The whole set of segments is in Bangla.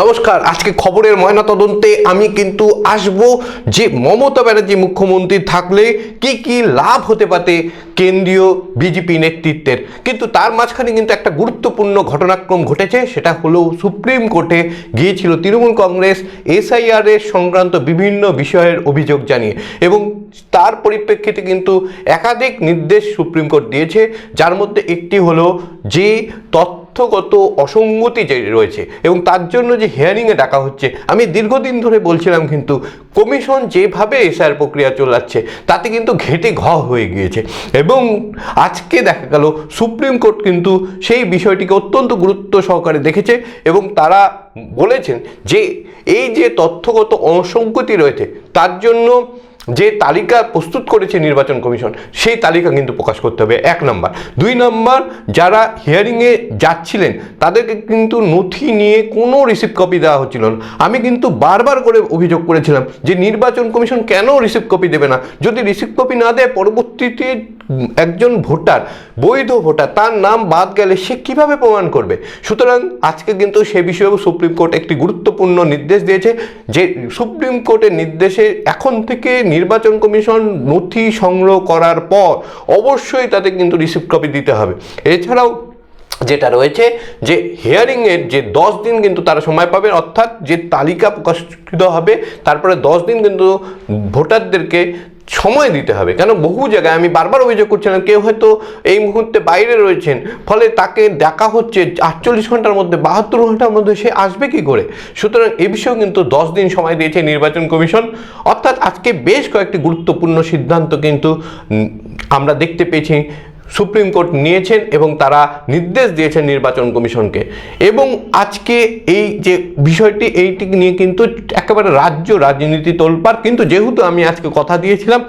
নমস্কার, আজকে খবরের ময়না তদন্তে আমি কিন্তু আসব যে মমতা ব্যানার্জি মুখ্যমন্ত্রী থাকলে কি কি লাভ হতে পারে কেন্দ্রীয় বিজেপি নেতৃত্বের। কিন্তু তার মাঝখানে কিন্তু একটা গুরুত্বপূর্ণ ঘটনাক্রম ঘটেছে, সেটা হলো সুপ্রিম কোর্টে গিয়েছিল তৃণমূল কংগ্রেস এসআইআর এর সংক্রান্ত বিভিন্ন বিষয়ের অভিযোগ জানিয়ে এবং তার পরিপ্রেক্ষিতে কিন্তু একাধিক নির্দেশ সুপ্রিম কোর্ট দিয়েছে, যার মধ্যে একটি হলো যে তথ্য তথ্যগত অসঙ্গতি যে রয়েছে এবং তার জন্য যে হিয়ারিংয়ে ডাকা হচ্ছে, আমি দীর্ঘদিন ধরে বলছিলাম কিন্তু কমিশন যেভাবে এসআর প্রক্রিয়া চলাচ্ছে, তাতে কিন্তু ঘেটে ঘ হয়ে গিয়েছে। এবং আজকে দেখা গেল, সুপ্রিম কোর্ট কিন্তু সেই বিষয়টিকে অত্যন্ত গুরুত্ব সহকারে দেখেছে এবং তারা বলেছেন যে এই যে তথ্যগত অসঙ্গতি রয়েছে, তার জন্য যে তালিকা প্রস্তুত করেছে নির্বাচন কমিশন, সেই তালিকা কিন্তু প্রকাশ করতে হবে। এক নম্বর। দুই নম্বর, যারা হিয়ারিংয়ে যাচ্ছিলেন, তাদেরকে কিন্তু নথি নিয়ে কোনো রিসিভ কপি দেওয়া হচ্ছিল না। আমি কিন্তু বারবার করে অভিযোগ করেছিলাম যে নির্বাচন কমিশন কেন রিসিভ কপি দেবে না? যদি রিসিভ কপি না দেয়, পরবর্তীতে একজন ভোটার, বৈধ ভোটার, তার নাম বাদ গেলে সে কীভাবে প্রমাণ করবে? সুতরাং আজকে কিন্তু সে বিষয়েও সুপ্রিম কোর্ট একটি গুরুত্বপূর্ণ নির্দেশ দিয়েছে যে, সুপ্রিম কোর্টের নির্দেশে এখন থেকে নির্বাচন কমিশন নথি সংগ্রহ করার পর অবশ্যই তাতে কিন্তু রিসিভ কপি দিতে হবে। এছাড়াও যেটা রয়েছে যে হিয়ারিংয়ের যে দশ দিন কিন্তু তারা সময় পাবে, অর্থাৎ যে তালিকা প্রকাশিত হবে, তারপরে দশ দিন কিন্তু ভোটারদেরকে সময় দিতে হবে। কেন? বহু জায়গায় আমি বারবার অভিযোগ করছিলাম, কেউ হয়তো এই মুহূর্তে বাইরে রয়েছেন, ফলে তাকে দেখা হচ্ছে আটচল্লিশ ঘণ্টার মধ্যে, বাহাত্তর ঘণ্টার মধ্যে সে আসবে কি করে? সুতরাং এ বিষয়েও কিন্তু দশ দিন সময় দিয়েছে নির্বাচন কমিশন। অর্থাৎ আজকে বেশ কয়েকটি গুরুত্বপূর্ণ সিদ্ধান্ত কিন্তু আমরা দেখতে পেয়েছি। সুপ্রিম কোর্ট নিয়েছেন এবং তারা নির্দেশ দিয়েছেন নির্বাচন কমিশনকে। এবং আজকে এই যে বিষয়টি, এইটি নিয়ে কিন্তু একেবারে রাজ্য রাজনীতি তোলপার কিন্তু যেহেতু আমি আজকে কথা দিয়েছিলাম,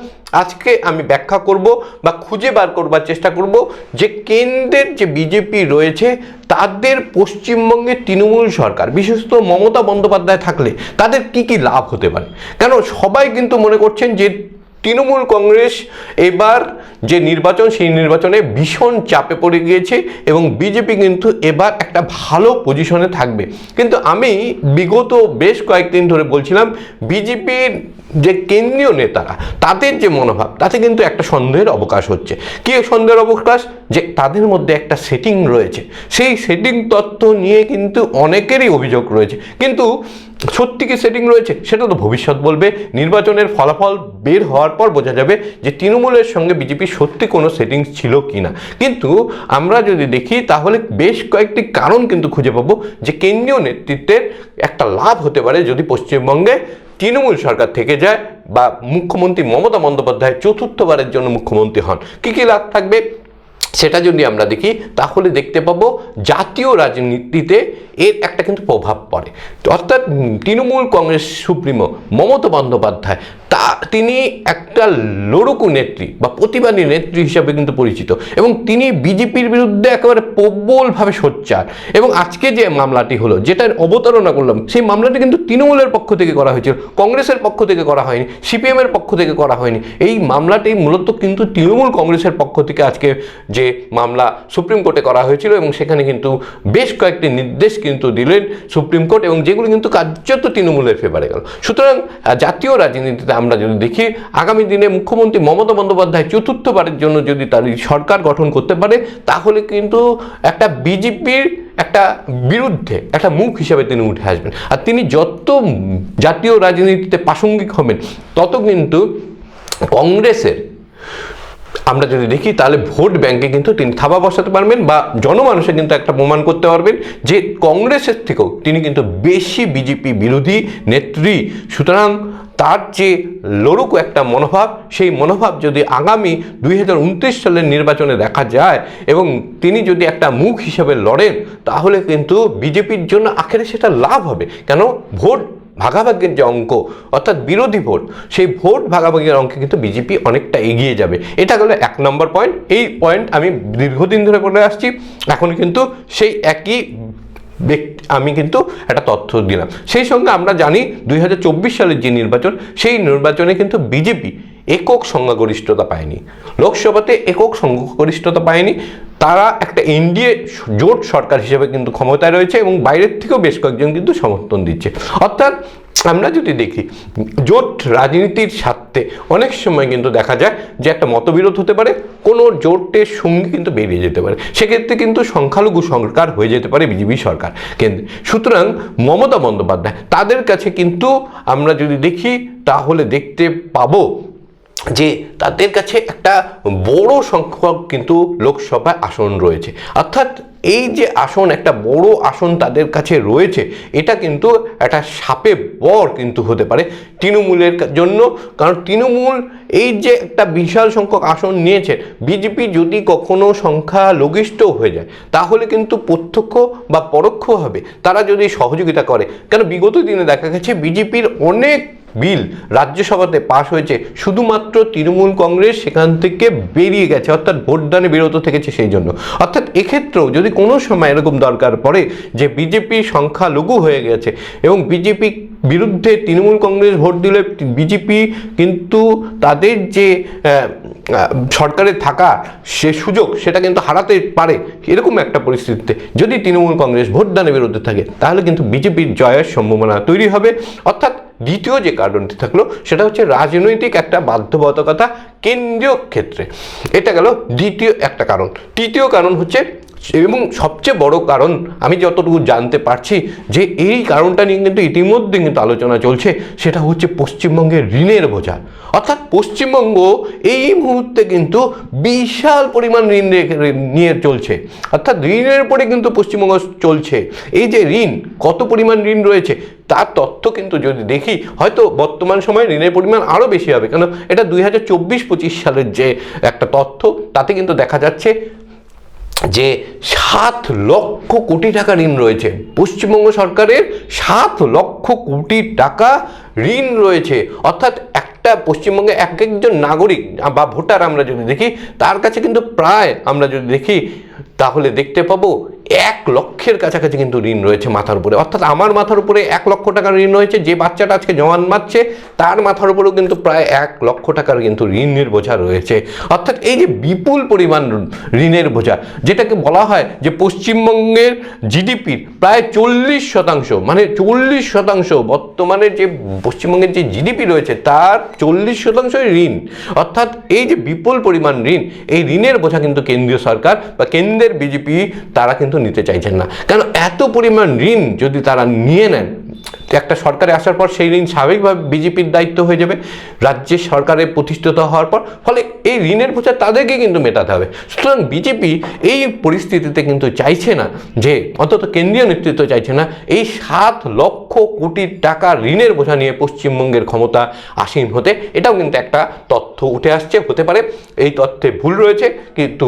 আজকে আমি ব্যাখ্যা করব বা খুঁজে বার করবার চেষ্টা করব যে কেন্দ্রের যে বিজেপি রয়েছে, তাদের পশ্চিমবঙ্গের তৃণমূল সরকার, বিশেষত মমতা বন্দ্যোপাধ্যায় থাকলে তাদের কি কি লাভ হতে পারে? কেন সবাই কিন্তু মনে করছেন যে তৃণমূল কংগ্রেস এবার যে নির্বাচন, সেই নির্বাচনে ভীষণ চাপে পড়ে গিয়েছে এবং বিজেপি কিন্তু এবার একটা ভালো পজিশনে থাকবে। কিন্তু আমি বিগত বেশ কয়েকদিন ধরে বলছিলাম, বিজেপির যে কেন্দ্রীয় নেতারা, তাদের যে মনোভাব, তাতে কিন্তু একটা সন্দেহের অবকাশ হচ্ছে। কি সন্দেহের অবকাশ? যে তাদের মধ্যে একটা সেটিং রয়েছে। সেই সেটিং তথ্য নিয়ে কিন্তু অনেকেরই অভিযোগ রয়েছে। কিন্তু সত্যি কি সেটিং রয়েছে? সেটা তো ভবিষ্যৎ বলবে। নির্বাচনের ফলাফল বের হওয়ার পর বোঝা যাবে যে তৃণমূলের সঙ্গে বিজেপি সত্যি কোনো সেটিংস ছিল কি না কিন্তু আমরা যদি দেখি, তাহলে বেশ কয়েকটি কারণ কিন্তু খুঁজে পাবো যে কেন্দ্রীয় নেতৃত্বের একটা লাভ হতে পারে যদি পশ্চিমবঙ্গে তৃণমূল সরকার থেকে যায় বা মুখ্যমন্ত্রী মমতা বন্দ্যোপাধ্যায় চতুর্থবারের জন্য মুখ্যমন্ত্রী হন। কী কী লাভ থাকবে? সেটা যদি আমরা দেখি, তাহলে দেখতে পাবো জাতীয় রাজনীতিতে এর একটা কিন্তু প্রভাব পড়ে। অর্থাৎ তৃণমূল কংগ্রেস সুপ্রিমো মমতা বন্দ্যোপাধ্যায়, তা তিনি একটা লড়ুকু নেত্রী বা প্রতিবাদী নেত্রী হিসাবে কিন্তু পরিচিত এবং তিনি বিজেপির বিরুদ্ধে একেবারে প্রবলভাবে সোচ্চার। এবং আজকে যে মামলাটি হলো, যেটার অবতারণা করলাম, সেই মামলাটি কিন্তু তৃণমূলের পক্ষ থেকে করা হয়েছিল, কংগ্রেসের পক্ষ থেকে করা হয়নি, সিপিএমের পক্ষ থেকে করা হয়নি। এই মামলাটি মূলত কিন্তু তৃণমূল কংগ্রেসের পক্ষ থেকে আজকে যে মামলা সুপ্রিম কোর্টে করা হয়েছিল এবং সেখানে কিন্তু বেশ কয়েকটি নির্দেশ কিন্তু দিলেন সুপ্রিম কোর্ট এবং যেগুলো কিন্তু কার্যত তৃণমূলের ফেভারে গেল। সুতরাং জাতীয় রাজনীতিতে আমরা যদি দেখি, আগামী দিনে মুখ্যমন্ত্রী মমতা বন্দ্যোপাধ্যায় চতুর্থবারের জন্য যদি তার সরকার গঠন করতে পারে, তাহলে কিন্তু একটা বিজেপির একটা বিরুদ্ধে একটা মুখ হিসাবে তিনি উঠে আসবেন। আর তিনি যত জাতীয় রাজনীতিতে প্রাসঙ্গিক হবেন, তত কিন্তু কংগ্রেসের আমরা যদি দেখি, তাহলে ভোট ব্যাংকে কিন্তু তিনি থাবা বসাতে পারবেন বা জনমানুষে কিন্তু একটা প্রমাণ করতে পারবেন যে কংগ্রেসের থেকেও তিনি কিন্তু বেশি বিজেপি বিরোধী নেত্রী। সুতরাং তার যে লড়ুকু একটা মনোভাব, সেই মনোভাব যদি আগামী দুই হাজার উনত্রিশ সালের নির্বাচনে দেখা যায় এবং তিনি যদি একটা মুখ হিসেবে লড়েন, তাহলে কিন্তু বিজেপির জন্য আখেরে সেটা লাভ হবে। কেন? ভোট ভাগাভাগির যে অঙ্ক, অর্থাৎ বিরোধী ভোট, সেই ভোট ভাগাভাগির অঙ্কে কিন্তু বিজেপি অনেকটা এগিয়ে যাবে। এটা হলো এক নম্বর পয়েন্ট এই পয়েন্ট আমি দীর্ঘদিন ধরে বলে আসছি, এখন কিন্তু সেই একই আমি কিন্তু একটা তথ্য দিলাম। সেই সঙ্গে আমরা জানি দুই হাজার চব্বিশ সালের যে নির্বাচন, সেই নির্বাচনে কিন্তু বিজেপি একক সংখ্যাগরিষ্ঠতা পায়নি। লোকসভাতে একক সংখ্যাগরিষ্ঠতা পায়নি। তারা একটা এনডিএ জোট সরকার হিসেবে কিন্তু ক্ষমতায় রয়েছে এবং বাইরের থেকেও বেশ কয়েকজন কিন্তু সমর্থন দিচ্ছে। অর্থাৎ আমরা যদি দেখি, জোট রাজনীতির স্বার্থে অনেক সময় কিন্তু দেখা যায় যে একটা মতবিরোধ হতে পারে, কোনো জোটের সঙ্গে কিন্তু বেরিয়ে যেতে পারে। সেক্ষেত্রে কিন্তু সংখ্যালঘু সরকার হয়ে যেতে পারে বিজেপি সরকার। কিন্তু সুতরাং মমতা বন্দ্যোপাধ্যায় তাদের কাছে কিন্তু আমরা যদি দেখি, তাহলে দেখতে পাবো যে তাদের কাছে একটা বড় সংখ্যক কিন্তু লোকসভায় আসন রয়েছে। অর্থাৎ এই যে আসন, একটা বড় আসন তাদের কাছে রয়েছে, এটা কিন্তু একটা সাপে বর কিন্তু হতে পারে তৃণমূলের জন্য। কারণ তৃণমূল এই যে একটা বিশাল সংখ্যক আসন নিয়েছে, বিজেপি যদি কখনো সংখ্যা লঘিষ্ঠ হয়ে যায়, তাহলে কিন্তু প্রত্যক্ষ বা পরোক্ষভাবে তারা যদি সহযোগিতা করে, কেন বিগত দিনে দেখা গেছে বিজেপির অনেক বিল রাজ্যসভাতে পাশ হয়েছে। শুধুমাত্র তৃণমূল কংগ্রেস সেখান থেকে বেরিয়ে গেছে, অর্থাৎ ভোটদানে বিরত থেকেছে সেই জন্য। অর্থাৎ এক্ষেত্রেও যদি কোনো সময় এরকম দরকার পড়ে যে বিজেপি সংখ্যা লঘু হয়ে গেছে এবং বিজেপি বিরুদ্ধে তৃণমূল কংগ্রেস ভোট দিলে বিজেপি কিন্তু তাদের যে সরকারে থাকা সে সুযোগ সেটা কিন্তু হারাতে পারে এরকম একটা পরিস্থিতিতে। যদি তৃণমূল কংগ্রেস ভোটদানের বিরুদ্ধে থাকে, তাহলে কিন্তু বিজেপির জয়ের সম্ভাবনা তৈরি হবে। অর্থাৎ দ্বিতীয় যে কারণটি থাকল, সেটা হচ্ছে রাজনৈতিক একটা বাধ্যবাধকতা কেন্দ্রীয় ক্ষেত্রে। এটা গেল দ্বিতীয় একটা কারণ। তৃতীয় কারণ হচ্ছে এবং সবচেয়ে বড় কারণ, আমি যতটুকু জানতে পারছি যে এই কারণটা নিয়ে কিন্তু ইতিমধ্যে কিন্তু আলোচনা চলছে, সেটা হচ্ছে পশ্চিমবঙ্গের ঋণের বোঝা। অর্থাৎ পশ্চিমবঙ্গ এই মুহূর্তে কিন্তু বিশাল পরিমাণ ঋণ নিয়ে চলছে। অর্থাৎ ঋণের উপরে কিন্তু পশ্চিমবঙ্গ চলছে। এই যে ঋণ, কত পরিমাণ ঋণ রয়েছে, তার তথ্য কিন্তু যদি দেখি, হয়তো বর্তমান সময়ে ঋণের পরিমাণ আরও বেশি হবে। কেন? এটা দুই হাজার চব্বিশ পঁচিশ সালের যে একটা তথ্য, তাতে কিন্তু দেখা যাচ্ছে যে সাত লক্ষ কোটি টাকা ঋণ রয়েছে। পশ্চিমবঙ্গ সরকারের সাত লক্ষ কোটি টাকা ঋণ রয়েছে। অর্থাৎ একটা পশ্চিমবঙ্গে এক একজন নাগরিক বা ভোটার আমরা যদি দেখি, তার কাছে কিন্তু প্রায় আমরা যদি দেখি, তাহলে দেখতে পাবো এক লক্ষের কাছাকাছি কিন্তু ঋণ রয়েছে মাথার উপরে। অর্থাৎ আমার মাথার উপরে এক লক্ষ টাকার ঋণ রয়েছে, যে বাচ্চাটা আজকে জওয়ান মারছে, তার মাথার উপরেও কিন্তু প্রায় এক লক্ষ টাকার কিন্তু ঋণের বোঝা রয়েছে। অর্থাৎ এই যে বিপুল পরিমাণ ঋণের বোঝা, যেটাকে বলা হয় যে পশ্চিমবঙ্গের জিডিপির প্রায় চল্লিশ শতাংশ মানে চল্লিশ শতাংশ বর্তমানে যে পশ্চিমবঙ্গের যে জিডিপি রয়েছে, তার চল্লিশ শতাংশই ঋণ। অর্থাৎ এই যে বিপুল পরিমাণ ঋণ, এই ঋণের বোঝা কিন্তু কেন্দ্রীয় সরকার বা কেন্দ্রের বিজেপি, তারা কিন্তু নিতে চাইছেন না। কারণ এত পরিমাণ ঋণ যদি তারা নিয়ে নেন, একটা সরকারে আসার পর সেই ঋণ স্বাভাবিকভাবে বিজেপির দায়িত্ব হয়ে যাবে, রাজ্যের সরকারে প্রতিষ্ঠিত হওয়ার পর, ফলে এই ঋণের বোঝা তাদেরকে কিন্তু মেটাতে হবে। সুতরাং বিজেপি এই পরিস্থিতিতে কিন্তু চাইছে না যে, অন্তত কেন্দ্রীয় নেতৃত্ব চাইছে না, এই সাত লক্ষ কোটি টাকা ঋণের বোঝা নিয়ে পশ্চিমবঙ্গের ক্ষমতা আসীন হতে, এটাও কিন্তু একটা তথ্য উঠে আসছে, হতে পারে। এই তথ্যে ভুল রয়েছে, কিন্তু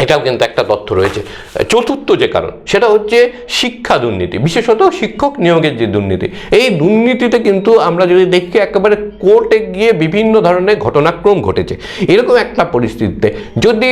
এটাও কিন্তু একটা তথ্য রয়েছে। চতুর্থ যে কারণ, সেটা হচ্ছে শিক্ষা দুর্নীতি, বিশেষত শিক্ষক নিয়োগের যে দুর্নীতি। এই দুর্নীতিতে কিন্তু আমরা যদি দেখি, একেবারে কোর্টে গিয়ে বিভিন্ন ধরনের ঘটনাক্রম ঘটেছে। এরকম একটা পরিস্থিতিতে যদি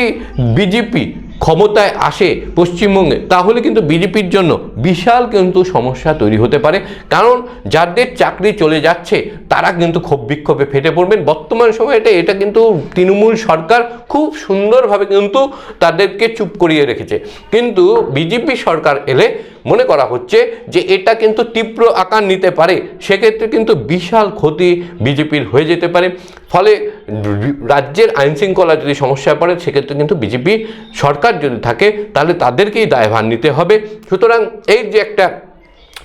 বিজেপি ক্ষমতায় আসে পশ্চিমবঙ্গে, তাহলে কিন্তু বিজেপির জন্য বিশাল কিন্তু সমস্যা তৈরি হতে পারে। কারণ যাদের চাকরি চলে যাচ্ছে, তারা কিন্তু ক্ষোভ বিক্ষোভে ফেটে পড়বেন। বর্তমান সময়ে এটা এটা কিন্তু তৃণমূল সরকার খুব সুন্দরভাবে কিন্তু তাদেরকে চুপ করিয়ে রেখেছে। কিন্তু বিজেপি সরকার এলে মনে করা হচ্ছে যে এটা কিন্তু তীব্র আকার নিতে পারে। সেক্ষেত্রে কিন্তু বিশাল ক্ষতি বিজেপির হয়ে যেতে পারে। ফলে রাজ্যের আইন শৃঙ্খলা যদি সমস্যায় পড়ে, সেক্ষেত্রে কিন্তু বিজেপি সরকার যদি থাকে, তাহলে তাদেরকেই দায়ভার নিতে হবে। সুতরাং এই যে একটা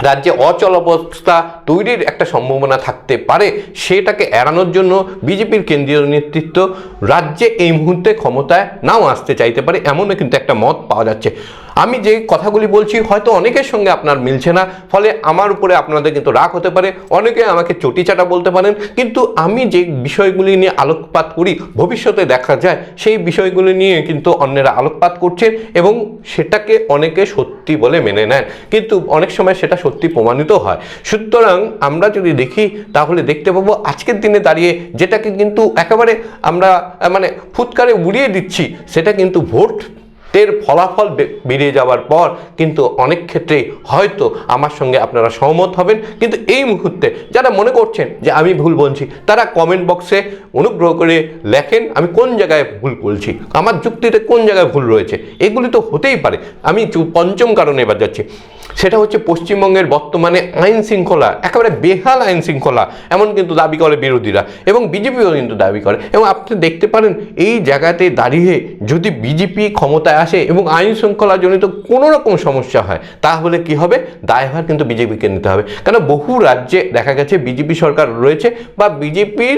রাজ্যে অচল অবস্থা তৈরির একটা সম্ভাবনা থাকতে পারে, সেটাকে এড়ানোর জন্য বিজেপির কেন্দ্রীয় নেতৃত্ব রাজ্যে এই মুহূর্তে ক্ষমতায় নাও আসতে চাইতে পারে, এমনও কিন্তু একটা মত পাওয়া যাচ্ছে। আমি যে কথাগুলি বলছি হয়তো অনেকের সঙ্গে আপনার মিলছে না, ফলে আমার উপরে আপনাদের কিন্তু রাগ হতে পারে, অনেকে আমাকে চটিচাটা বলতে পারেন, কিন্তু আমি যে বিষয়গুলি নিয়ে আলোকপাত করি, ভবিষ্যতে দেখা যায় সেই বিষয়গুলি নিয়ে কিন্তু অন্যেরা আলোকপাত করছেন এবং সেটাকে অনেকে সত্যি বলে মেনে নেন। কিন্তু অনেক সময় সেটা সত্যি প্রমাণিত হয়। সুতরাং আমরা যদি দেখি, তাহলে দেখতে পাবো আজকের দিনে দাঁড়িয়ে যেটাকে কিন্তু একেবারে আমরা মানে ফুৎকারে উড়িয়ে দিচ্ছি, সেটা কিন্তু ভোট তের ফলাফল বেরিয়ে যাওয়ার পর কিন্তু অনেক ক্ষেত্রে হয়তো আমার সঙ্গে আপনারা সহমত হবেন। কিন্তু এই মুহূর্তে যারা মনে করছেন যে আমি ভুল বলছি, তারা কমেন্ট বক্সে অনুগ্রহ করে লেখেন আমি কোন জায়গায় ভুল বলছি, আমার যুক্তিতে কোন জায়গায় ভুল রয়েছে। এগুলি তো হতেই পারে। আমি পঞ্চম কারণে এবার যাচ্ছি। সেটা হচ্ছে পশ্চিমবঙ্গের বর্তমানে আইন শৃঙ্খলা, একেবারে বেহাল আইন শৃঙ্খলা, এমন কিন্তু দাবি করে বিরোধীরা এবং বিজেপিও কিন্তু দাবি করে। এবং আপনি দেখতে পারেন, এই জায়গাতে দাঁড়িয়ে যদি বিজেপি ক্ষমতায় আসে এবং আইন শৃঙ্খলা জনিত কোনো রকম সমস্যা হয়, তাহলে কি হবে? দায়ভার কিন্তু বিজেপিকে নিতে হবে। কেন? বহু রাজ্যে দেখা গেছে বিজেপি সরকার রয়েছে বা বিজেপির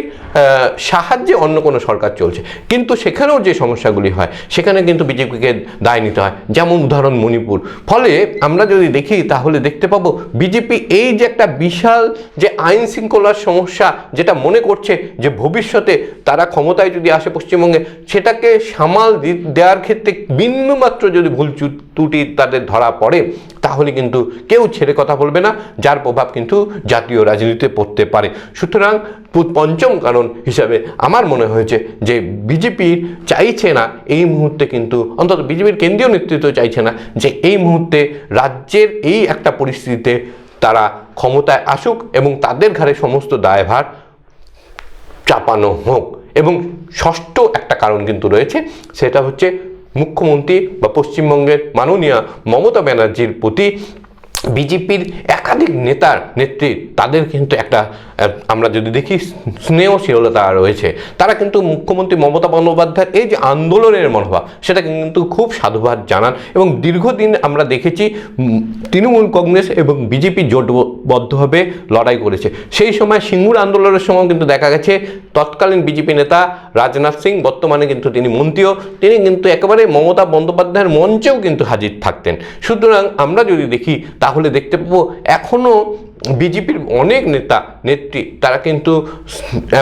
সাহায্যে অন্য কোনো সরকার চলছে। কিন্তু সেখানেও যে সমস্যাগুলি হয়, সেখানে কিন্তু বিজেপিকে দায় নিতে হয়। যেমন উদাহরণ মণিপুর। ফলে আমরা যদি দেখি, তাহলে দেখতে পাবো বিজেপি এই যে একটা বিশাল যে আইন শৃঙ্খলার সমস্যা যেটা মনে করছে যে ভবিষ্যতে তারা ক্ষমতায় যদি আসে পশ্চিমবঙ্গে, সেটাকে সামাল দেওয়ার ক্ষেত্রে বিন্দুমাত্র যদি ভুল ত্রুটি তাদের ধরা পড়ে, তাহলে কিন্তু কেউ ছেড়ে কথা বলবে না, যার প্রভাব কিন্তু জাতীয় রাজনীতিতে পড়তে পারে। সুতরাং পঞ্চম কারণ হিসাবে আমার মনে হয়েছে যে বিজেপি চাইছে না, এই মুহূর্তে কিন্তু, অন্তত বিজেপির কেন্দ্রীয় নেতৃত্ব চাইছে না, যে এই মুহূর্তে রাজ্যের এই একটা পরিস্থিতিতে তারা ক্ষমতায় আসুক এবং তাদের ঘাড়ে সমস্ত দায়ভার চাপানো হোক। এবং ষষ্ঠ একটা কারণ কিন্তু রয়েছে, সেটা হচ্ছে মুখ্যমন্ত্রী বা পশ্চিমবঙ্গের মাননীয় মমতা ব্যানার্জির প্রতি বিজেপির একাধিক নেতার নেত্রী তাদের কিন্তু একটা আমরা যদি দেখি স্নেহশীলতা রয়েছে। তারা কিন্তু মুখ্যমন্ত্রী মমতা বন্দ্যোপাধ্যায়ের এই যে আন্দোলনের মনোভাব, সেটা কিন্তু খুব সাধুবাদ জানান। এবং দীর্ঘদিন আমরা দেখেছি তৃণমূল কংগ্রেস এবং বিজেপি জোটবদ্ধভাবে লড়াই করেছে। সেই সময় সিঙ্গুর আন্দোলনের সময় কিন্তু দেখা গেছে, তৎকালীন বিজেপি নেতা রাজনাথ সিং, বর্তমানে কিন্তু তিনি মন্ত্রীও, তিনি কিন্তু একেবারে মমতা বন্দ্যোপাধ্যায়ের মঞ্চেও কিন্তু হাজির থাকতেন। সুতরাং আমরা যদি দেখি, তাহলে দেখতে পাবো এখনও বিজেপির অনেক নেতা, নেত্রী, তারা কিন্তু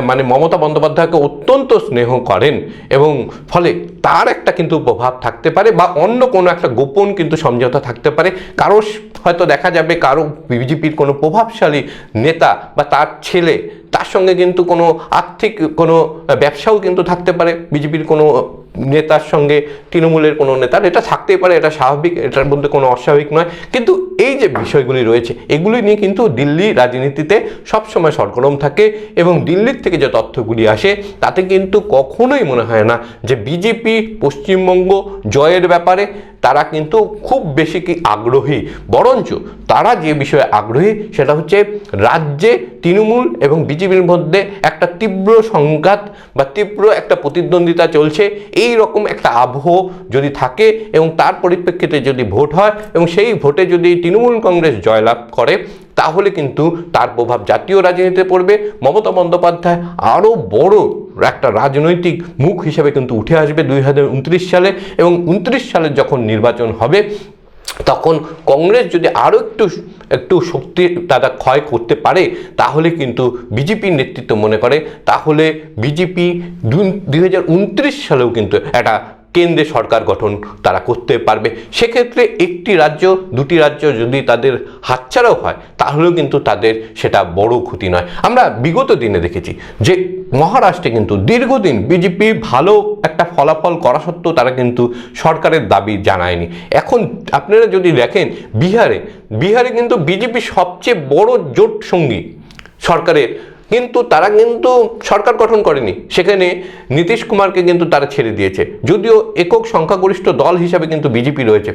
মানে মমতা বন্দ্যোপাধ্যায়কে অত্যন্ত স্নেহ করেন এবং ফলে তার একটা কিন্তু প্রভাব থাকতে পারে বা অন্য কোনো একটা গোপন কিন্তু সমঝোতা থাকতে পারে। কারও হয়তো দেখা যাবে কারও বিজেপির কোনো প্রভাবশালী নেতা বা তার ছেলে তার সঙ্গে কিন্তু কোনো আর্থিক কোনো ব্যবসাও কিন্তু থাকতে পারে। বিজেপির কোনো নেতার সঙ্গে, তৃণমূলের কোনো নেতার, এটা থাকতেই পারে, এটা স্বাভাবিক, এটার মধ্যে কোনো অস্বাভাবিক নয়। কিন্তু এই যে বিষয়গুলি রয়েছে, এগুলি নিয়ে কিন্তু দিল্লি রাজনীতিতে সবসময় সরগরম থাকে এবং দিল্লির থেকে যে তথ্যগুলি আসে, তাতে কিন্তু কখনোই মনে হয় না যে বিজেপি পশ্চিমবঙ্গ জয়ের ব্যাপারে তারা কিন্তু খুব বেশি কি আগ্রহী, বরঞ্চ তারা যে বিষয়ে আগ্রহী সেটা হচ্ছে রাজ্যে তৃণমূল এবং বিজেপির মধ্যে একটা তীব্র সংঘাত বা তীব্র একটা প্রতিদ্বন্দ্বিতা চলছে। এই রকম একটা আবহ যদি থাকে এবং তার পরিপ্রেক্ষিতে যদি ভোট হয় এবং সেই ভোটে যদি তৃণমূল কংগ্রেস জয়লাভ করে, তাহলে কিন্তু তার প্রভাব জাতীয় রাজনীতিতে পড়বে। মমতা বন্দ্যোপাধ্যায় আরও বড় একটা রাজনৈতিক মুখ হিসেবে কিন্তু উঠে আসবে দুই হাজার উনত্রিশ সালে এবং উনত্রিশ সালে যখন নির্বাচন হবে, তখন কংগ্রেস যদি আরও একটু একটু শক্তি তারা ক্ষয় করতে পারে, তাহলে কিন্তু বিজেপির নেতৃত্ব মনে করে। তাহলে বিজেপি দুই হাজার উনত্রিশ সালেও কিন্তু একটা কেন্দ্রে সরকার গঠন তারা করতে পারবে। সেক্ষেত্রে একটি রাজ্য, দুটি রাজ্য যদি তাদের হাতছাড়াও হয়, তাহলেও কিন্তু তাদের সেটা বড় ক্ষতি নয়। আমরা বিগত দিনে দেখেছি যে মহারাষ্ট্রে কিন্তু দীর্ঘদিন বিজেপি ভালো একটা ফলাফল করা সত্ত্বেও তারা কিন্তু সরকারের দাবি জানায়নি। এখন আপনারা যদি দেখেন, বিহারে বিহারে কিন্তু বিজেপি সবচেয়ে বড় জোট সঙ্গী সরকারের কিন্তু তারা কিন্তু সরকার গঠন করেনি। সেখানে নীতিশ কুমারকে কিন্তু তারা ছেড়ে দিয়েছে। যদিও একক সংখ্যাগরিষ্ঠ দল হিসাবে কিন্তু বিজেপি রয়েছে।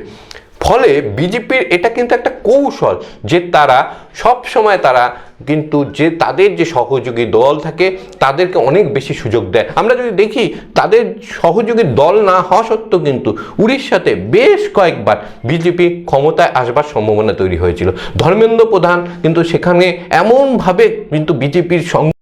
ফলে বিজেপির এটা কিন্তু একটা কৌশল যে তারা সব সময় তারা কিন্তু যে তাদের যে সহযোগী দল থাকে তাদেরকে অনেক বেশি সুযোগ দেয়। আমরা যদি দেখি তাদের সহযোগী দল না হওয়া সত্ত্বেও কিন্তু উড়িষ্যাতে বেশ কয়েকবার বিজেপি ক্ষমতায় আসবার সম্ভাবনা তৈরি হয়েছিল। ধর্মেন্দ্র প্রধান কিন্তু সেখানে এমনভাবে কিন্তু বিজেপির সঙ্গে